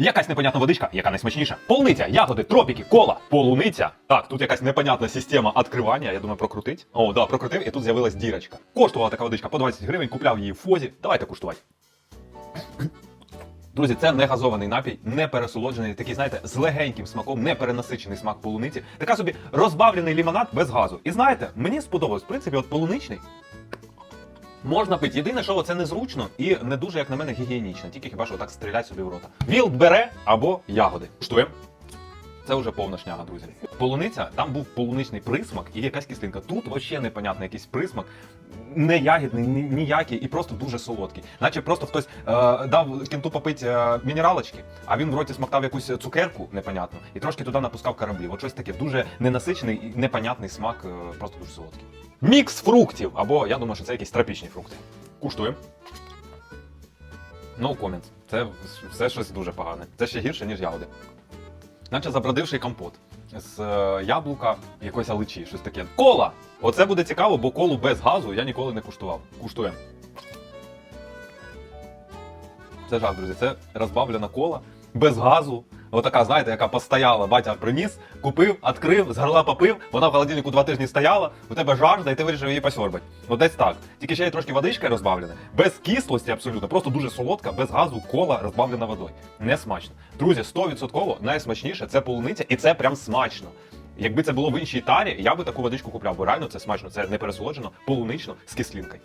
Якась непонятна водичка, яка найсмачніша. Полуниця, ягоди, тропіки, кола, полуниця. Так, тут якась непонятна система відкривання. Я думаю, прокрутить. О, да, прокрутив, і тут з'явилась дірочка. Коштувала така водичка по 20 гривень, купляв її в фозі. Давайте куштувати. Друзі, це не газований напій, не пересолоджений, такий, знаєте, з легеньким смаком, не перенасичений смак полуниці. Така собі розбавлений лімонад без газу. І знаєте, мені сподобалось, в принципі, от полуничний. Можна пити. Єдине, що це незручно і не дуже, як на мене, гігієнічно. Тільки хіба що так стрілять собі в рота. Вілд бере або ягоди. Куштуємо. Це вже повна шняга, друзі. Полуниця, там був полуничний присмак і якась кислинка. Тут взагалі непонятний якийсь присмак, не ягідний, ніякий, і просто дуже солодкий. Наче просто хтось е, дав кінту попити е, мінералочки, а він в роті смактав якусь цукерку непонятну і трошки туди напускав кораблів. От щось таке дуже ненасичений і непонятний смак, е, просто дуже солодкий. Мікс фруктів, або я думаю, що це якісь тропічні фрукти. Куштуємо. No comments. Це все щось дуже погане. Це ще гірше, ніж ягоди. Наче забродивший компот з е, яблука, якоїсь аличі, щось таке. Кола! Оце буде цікаво, бо колу без газу я ніколи не куштував. Куштуємо. Це жах, друзі. Це розбавлена кола без газу. Отака, знаєте, яка постояла, батя приніс, купив, відкрив, з горла попив, вона в холодильнику два тижні стояла, у тебе жажда, і ти вирішив її посьорбати. От десь так. Тільки ще є трошки водички розбавлене, без кислості абсолютно, просто дуже солодка, без газу, кола розбавлена водою. Не смачно. Друзі, 100% найсмачніше це полуниця, і це прям смачно. Якби це було в іншій тарі, я би таку водичку купляв, бо реально це смачно, це не пересолоджено, полунично з кислинкою.